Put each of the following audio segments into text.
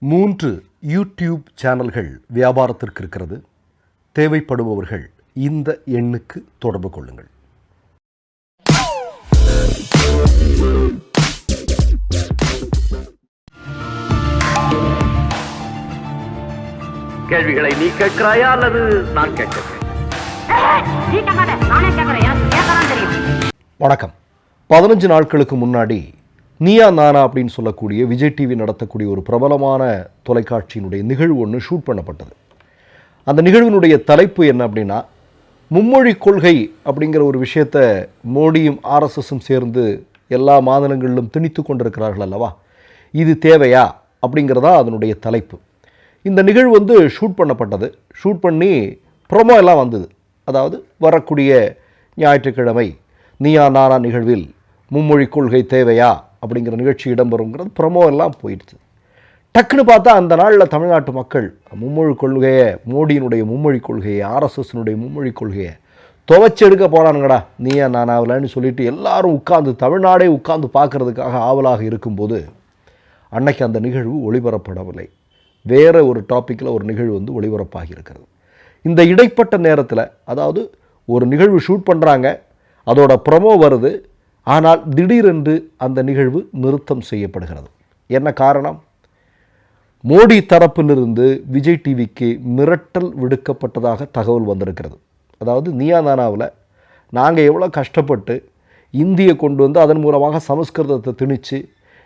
மூன்று யூடியூப் சேனல்கள் வியாபாரத்திற்கு இருக்கிறது. தேவைப்படுபவர்கள் இந்த எண்ணுக்கு தொடர்பு கொள்ளுங்கள். கேள்விகளை நீ கேட்கிறாயா அல்லது நான் கேட்கிறேன். வணக்கம். பதினஞ்சு நாட்களுக்கு முன்னாடி நீயா நானா அப்படின்னு சொல்லக்கூடிய விஜய் டிவி நடத்தக்கூடிய ஒரு பிரபலமான தொலைக்காட்சியினுடைய நிகழ்வு ஒன்று ஷூட் பண்ணப்பட்டது. அந்த நிகழ்வினுடைய தலைப்பு என்ன அப்படின்னா மும்மொழி கொள்கை அப்படிங்கிற ஒரு விஷயத்தை மோடியும் ஆர்எஸ்எஸும் சேர்ந்து எல்லா மாநிலங்களிலும் திணித்து கொண்டிருக்கிறார்கள் அல்லவா? இது தேவையா? அப்படிங்கிறதா அதனுடைய தலைப்பு. இந்த நிகழ்வு வந்து ஷூட் பண்ணப்பட்டது. ஷூட் பண்ணி ப்ரோமோ எல்லாம் வந்தது. அதாவது வரக்கூடிய ஞாயிற்றுக்கிழமை நீயா நானா நிகழ்வில் மும்மொழி கொள்கை தேவையா? அப்படிங்கிற நிகழ்ச்சி இடம்பெறுங்கிறது ப்ரோமோ எல்லாம் போயிடுச்சு. டக்குன்னு பார்த்தா அந்த நாளில் தமிழ்நாட்டு மக்கள் மும்மொழி கொள்கையை மோடியினுடைய மும்மொழி கொள்கையை ஆர்எஸ்எஸ்னுடைய மும்மொழி கொள்கையை துவச்சி எடுக்க போனானுங்கடா நீயா ஆகலான்னு சொல்லிட்டு எல்லாரும் உட்காந்து தமிழ்நாடே உட்காந்து பார்க்கறதுக்காக ஆவலாக இருக்கும்போது அன்னைக்கு அந்த நிகழ்வு ஒளிபரப்படவில்லை வேறு ஒரு டாப்பிக்கில் ஒரு நிகழ்வு வந்து ஒளிபரப்பாகி இருக்கிறது. இந்த இடைப்பட்ட நேரத்தில் அதாவது ஒரு நிகழ்வு ஷூட் பண்ணுறாங்க அதோட ப்ரமோ வருது ஆனால் திடீரென்று அந்த நிகழ்வு நிறுத்தம் செய்யப்படுகிறது. என்ன காரணம்? மோடி தரப்பிலிருந்து விஜய் டிவிக்கு மிரட்டல் விடுக்கப்பட்டதாக தகவல் வந்திருக்கிறது. அதாவது நியாதானாவில் நாங்கள் எவ்வளோ கஷ்டப்பட்டு இந்தியை கொண்டு வந்து அதன் மூலமாக சமஸ்கிருதத்தை திணித்து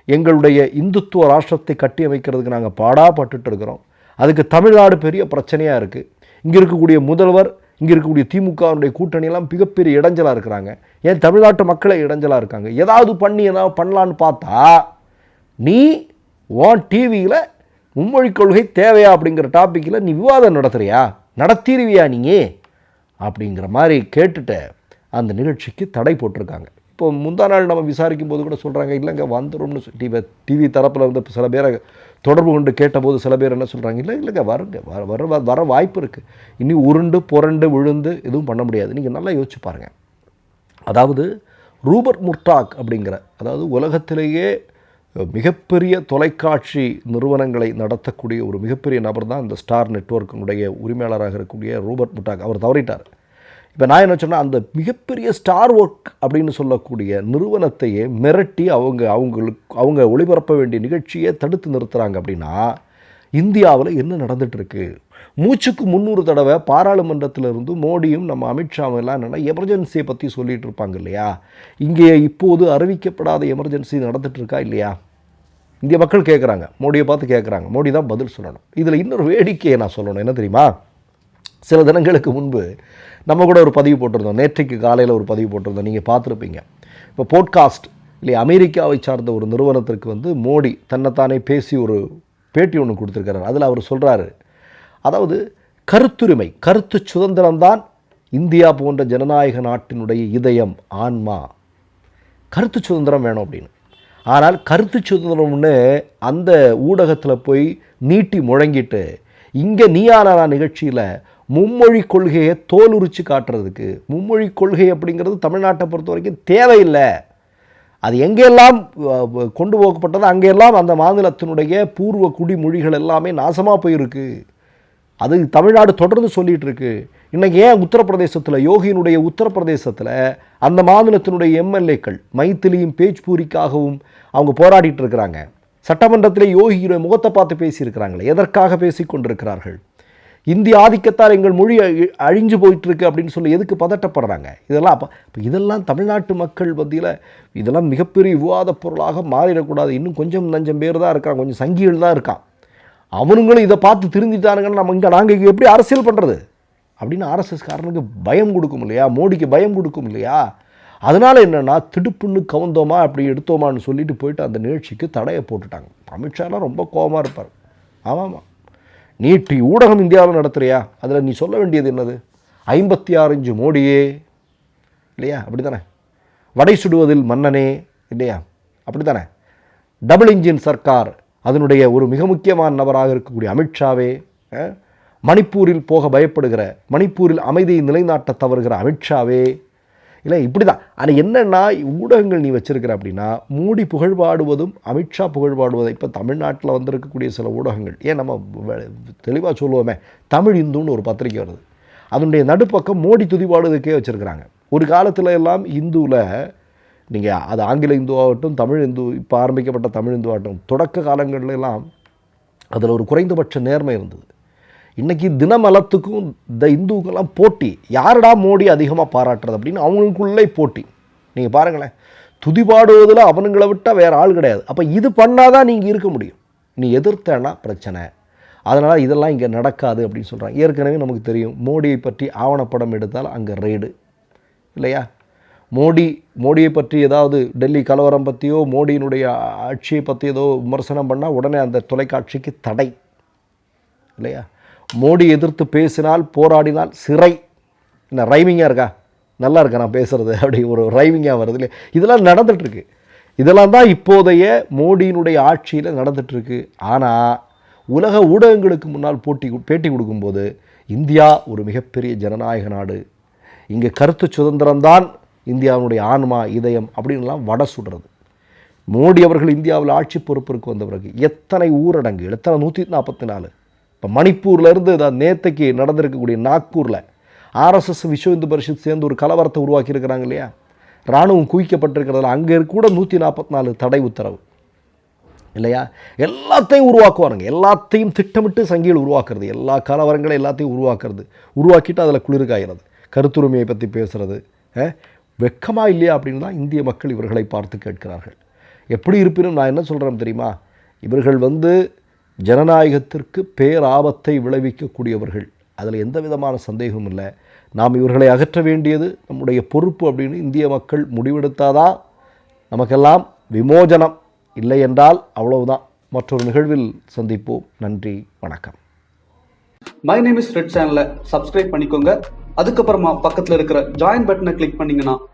எங்களுடைய இந்துத்துவ ராஷ்டிரத்தை கட்டி அமைக்கிறதுக்கு நாங்கள் பாடாப்பட்டுட்டு இருக்கிறோம். அதுக்கு தமிழ்நாடு பெரிய பிரச்சனையாக இருக்குது. இங்கே இருக்கக்கூடிய முதல்வர் இங்கே இருக்கக்கூடிய திமுகவுடைய கூட்டணியெல்லாம் மிகப்பெரிய இடைஞ்சலாக இருக்கிறாங்க. ஏன் தமிழ்நாட்டு மக்களை இடைஞ்சலாக இருக்காங்க. ஏதாவது பண்ணி ஏதாவது பண்ணலான்னு பார்த்தா நீ உன் டிவியில் மும்மொழி கொள்கை தேவையா அப்படிங்கிற டாப்பிக்கில் நீ விவாதம் நடத்துறியா? நடத்திடுவியா நீ அப்படிங்கிற மாதிரி கேட்டுட்ட அந்த நிகழ்ச்சிக்கு தடை போட்டிருக்காங்க. இப்போ முந்தா நாள் நம்ம விசாரிக்கும் போது கூட சொல்கிறாங்க இல்லைங்க வந்துரும்னு டிவி டிவி தரப்பில் வந்து சில பேரை தொடர்பு கொண்டு கேட்டபோது சில பேர் என்ன சொல்கிறாங்க இல்லை இல்லைங்க வருங்க வர வர வர வாய்ப்பு இருக்குது இனி உருண்டு புரண்டு விழுந்து எதுவும் பண்ண முடியாது. நீங்கள் நல்லா யோசிச்சு பாருங்கள் அதாவது ரூபர்ட் முர்டாக் அப்படிங்கிற அதாவது உலகத்திலேயே மிகப்பெரிய தொலைக்காட்சி நிறுவனங்களை நடத்தக்கூடிய ஒரு மிகப்பெரிய நபர் தான் இந்த ஸ்டார் நெட்ஒர்க்கினுடைய உரிமையாளராக இருக்கக்கூடிய ரூபர்ட் முட்டாக் அவர் தவறிட்டார். இப்போ நான் என்ன சொன்னால் அந்த மிகப்பெரிய ஸ்டார் ஒர்க் அப்படின்னு சொல்லக்கூடிய நிறுவனத்தையே மிரட்டி அவங்க அவங்களுக்கு அவங்க ஒளிபரப்ப வேண்டிய நிகழ்ச்சியை தடுத்து நிறுத்துகிறாங்க அப்படின்னா இந்தியாவில் என்ன நடந்துகிட்ருக்கு மூச்சுக்கு முந்நூறு தடவை பாராளுமன்றத்தில் இருந்து மோடியும் நம்ம அமித்ஷாவும் எல்லாம் என்னென்னா எமர்ஜென்சியை பற்றி சொல்லிகிட்டு இருப்பாங்க இல்லையா? இங்கே இப்போது அறிவிக்கப்படாத எமர்ஜென்சி நடந்துகிட்ருக்கா இருக்கா இல்லையா? இந்திய மக்கள் கேட்குறாங்க மோடியை பார்த்து கேட்குறாங்க மோடி தான் பதில் சொல்லணும். இதில் இன்னொரு வேடிக்கையை நான் சொல்லணும். என்ன தெரியுமா? சில தினங்களுக்கு முன்பு நம்ம கூட ஒரு பதிவு போட்டிருந்தோம். நேற்றைக்கு காலையில் ஒரு பதிவு போட்டிருந்தோம். நீங்கள் பார்த்துருப்பீங்க. இப்போ போட்காஸ்ட் இல்லை அமெரிக்காவை சார்ந்த ஒரு நிறுவனத்திற்கு வந்து மோடி தன்னைத்தானே பேசி ஒரு பேட்டி ஒன்று கொடுத்துருக்கிறார். அதில் அவர் சொல்கிறாரு அதாவது கருத்துரிமை கருத்து சுதந்திரம்தான் இந்தியா போன்ற ஜனநாயக நாட்டினுடைய இதயம் ஆன்மா. கருத்து சுதந்திரம் வேணும் அப்படின்னு. ஆனால் கருத்து சுதந்திரம்னு அந்த ஊடகத்தில் போய் நீட்டி முழங்கிட்டு இங்கே நீயானா நிகழ்ச்சியில் மும்மொழி கொள்கையை தோல் காட்டுறதுக்கு மும்மொழி கொள்கை அப்படிங்கிறது தமிழ்நாட்டை பொறுத்த வரைக்கும் தேவையில்லை. அது எங்கெல்லாம் கொண்டு போகப்பட்டதோ அங்கெல்லாம் அந்த மாநிலத்தினுடைய பூர்வ குடிமொழிகள் எல்லாமே நாசமாக போயிருக்கு. அது தமிழ்நாடு தொடர்ந்து சொல்லிகிட்டு இருக்கு இன்றைக்கி ஏன் உத்தரப்பிரதேசத்தில் யோகியினுடைய உத்தரப்பிரதேசத்தில் அந்த மாநிலத்தினுடைய எம்எல்ஏக்கள் மைத்திலியும் பேஜ்பூரிக்காகவும் அவங்க போராடிட்டு இருக்கிறாங்க சட்டமன்றத்திலே யோகியுடைய முகத்தை பார்த்து பேசியிருக்கிறாங்களே எதற்காக பேசி கொண்டிருக்கிறார்கள் இந்திய ஆதிக்கத்தால் எங்கள் மொழி அழி- அழிஞ்சு போயிட்டுருக்கு அப்படின்னு சொல்லி எதுக்கு பதட்டப்படுறாங்க? இதெல்லாம் அப்போ இப்போ இதெல்லாம் தமிழ்நாட்டு மக்கள் மத்தியில் இதெல்லாம் மிகப்பெரிய விவாதப் பொருளாக மாறிடக்கூடாது. இன்னும் கொஞ்சம் நஞ்சம் பேர் தான் இருக்கான் கொஞ்சம் சங்கிகள் தான் இருக்கான். அவனுங்களும் இதை பார்த்து திருந்திட்டானுங்கன்னு நம்ம இங்கே நாங்கள் இங்கே எப்படி அரசியல் பண்ணுறது அப்படின்னு ஆர்எஸ்எஸ்காரனுக்கு பயம் கொடுக்கும் இல்லையா? மோடிக்கு பயம் கொடுக்கும் இல்லையா? அதனால் என்னென்னா திடுப்புன்னு கவுந்தோமா அப்படி எடுத்தோமான்னு சொல்லிட்டு போயிட்டு அந்த நிகழ்ச்சிக்கு தடையை போட்டுட்டாங்க. அமித்ஷாலாம் ரொம்ப கோவமாக இருப்பார். ஆமாம்மா டி ஊடகம் இந்தியாவில் நடத்துறியா? அதில் நீ சொல்ல வேண்டியது என்னது? ஐம்பத்தி ஆறு இஞ்சு மோடியே. இல்லையா? அப்படி தானே வடை சுடுவதில் மன்னனே. இல்லையா? அப்படி தானே டபுள் இன்ஜின் சர்க்கார் அதனுடைய ஒரு மிக முக்கியமான நபராக இருக்கக்கூடிய அமித்ஷாவே மணிப்பூரில் போக பயப்படுகிற மணிப்பூரில் அமைதியை நிலைநாட்ட தவறுகிற அமித்ஷாவே இல்லை இப்படி தான் ஆனால் என்னென்னா ஊடகங்கள் நீ வச்சுருக்கிற அப்படின்னா மோடி புகழ்பாடுவதும் அமித்ஷா புகழ்பாடுவதும் இப்போ தமிழ்நாட்டில் வந்திருக்கக்கூடிய சில ஊடகங்கள் ஏன் நம்ம தெளிவாக சொல்லுவோமே தமிழ் இந்துன்னு ஒரு பத்திரிக்கை வருது. அதனுடைய நடுப்பக்கம் மோடி துதிபாடுவதற்கே வச்சுருக்கிறாங்க. ஒரு காலத்தில் எல்லாம் இந்துவில் நீங்கள் அது ஆங்கில இந்துவாகட்டும் தமிழ் இந்து இப்போ ஆரம்பிக்கப்பட்ட தமிழ் இந்துவாகட்டும் தொடக்க காலங்கள்ல எல்லாம் அதில் ஒரு குறைந்தபட்ச நேர்மை இருந்தது. இன்றைக்கி தினமலத்துக்கும் இந்த இந்துக்கெல்லாம் போட்டி யாரடா மோடி அதிகமாக பாராட்டுறது அப்படின்னு அவங்களுக்குள்ளே போட்டி. நீங்கள் பாருங்களேன். துதிபாடுவதில் அவனுங்களை விட்டால் வேறு ஆள் கிடையாது. அப்போ இது பண்ணாதான் நீங்கள் இருக்க முடியும். நீ எதிர்த்தேன்னா பிரச்சனை. அதனால் இதெல்லாம் இங்கே நடக்காது அப்படின்னு சொல்கிறாங்க ஏற்கனவே நமக்கு தெரியும். மோடியை பற்றி ஆவணப்படம் எடுத்தால் அங்கே ரெய்டு. இல்லையா? மோடி மோடியை பற்றி ஏதாவது டெல்லி கலவரம் பற்றியோ மோடியினுடைய ஆட்சியை பற்றி ஏதோ விமர்சனம் பண்ணால் உடனே அந்த தொலைக்காட்சிக்கு தடை. இல்லையா? மோடி எதிர்த்து பேசினால் போராடினால் சிறை. என்ன ரைமிங்காக இருக்கா? நல்லா இருக்கா நான் பேசுகிறது அப்படி ஒரு ரைமிங்காக வருது இல்லையா இதெல்லாம் நடந்துகிட்ருக்கு இதெல்லாம் தான் இப்போதைய மோடியினுடைய ஆட்சியில் நடந்துகிட்ருக்கு ஆனால் உலக ஊடகங்களுக்கு முன்னால் போட்டி பேட்டி கொடுக்கும்போது இந்தியா ஒரு மிகப்பெரிய ஜனநாயக நாடு. இங்கே கருத்து சுதந்திரம்தான் இந்தியாவினுடைய ஆன்மா இதயம் அப்படின்லாம் வட சுடுறது. மோடி அவர்கள் இந்தியாவில் ஆட்சி பொறுப்பிற்கு வந்த பிறகு எத்தனை ஊரடங்கு? எத்தனை? நூற்றி நாற்பத்தி நாலு. இப்போ மணிப்பூர்லேருந்து இதான் நேத்தைக்கு நடந்திருக்கக்கூடிய நாக்பூரில் ஆர்எஸ்எஸ் விஸ்வ இந்து பரிஷத் சேர்ந்து ஒரு கலவரத்தை உருவாக்கியிருக்கிறாங்க இல்லையா? இராணுவம் குவிக்கப்பட்டிருக்கிறதுல அங்கே கூட நூற்றி நாற்பத்தி நாலு தடை உத்தரவு. இல்லையா? எல்லாத்தையும் உருவாக்குவாருங்க எல்லாத்தையும் திட்டமிட்டு சங்கிகள் உருவாக்குறது. எல்லா கலவரங்களும் எல்லாத்தையும் உருவாக்குறது. உருவாக்கிட்டு அதில் குளிர்காகிறது கருத்துரிமையை பற்றி பேசுகிறது வெக்கமா இல்லையா அப்படின்னு தான் இந்திய மக்கள் இவர்களை பார்த்து கேட்கிறார்கள். எப்படி இருப்பினும் நான் என்ன சொல்கிறேன் தெரியுமா? இவர்கள் வந்து ஜனநாயகத்திற்கு பேராபத்தை விளைவிக்கக்கூடியவர்கள். அதில் எந்த விதமான சந்தேகமும் இல்லை. நாம் இவர்களை அகற்ற வேண்டியது நம்முடைய பொறுப்பு அப்படின்னு இந்திய மக்கள் முடிவெடுத்தாதான் நமக்கெல்லாம் விமோசனம் இல்லை என்றால் அவ்வளவுதான். மற்றொரு நிகழ்வில் சந்திப்போம். நன்றி வணக்கம். மை நேம் இஸ் ரெட் சேனலை சப்ஸ்கிரைப் பண்ணிக்கோங்க. அதுக்கப்புறமா பக்கத்தில் இருக்கிற ஜாயின் பட்டனை கிளிக் பண்ணிங்கன்னா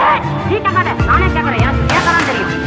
ஏய், நீ கேட்காத நானே கேட்கறேன் எனக்கு கேட்கலாம் தெரியும்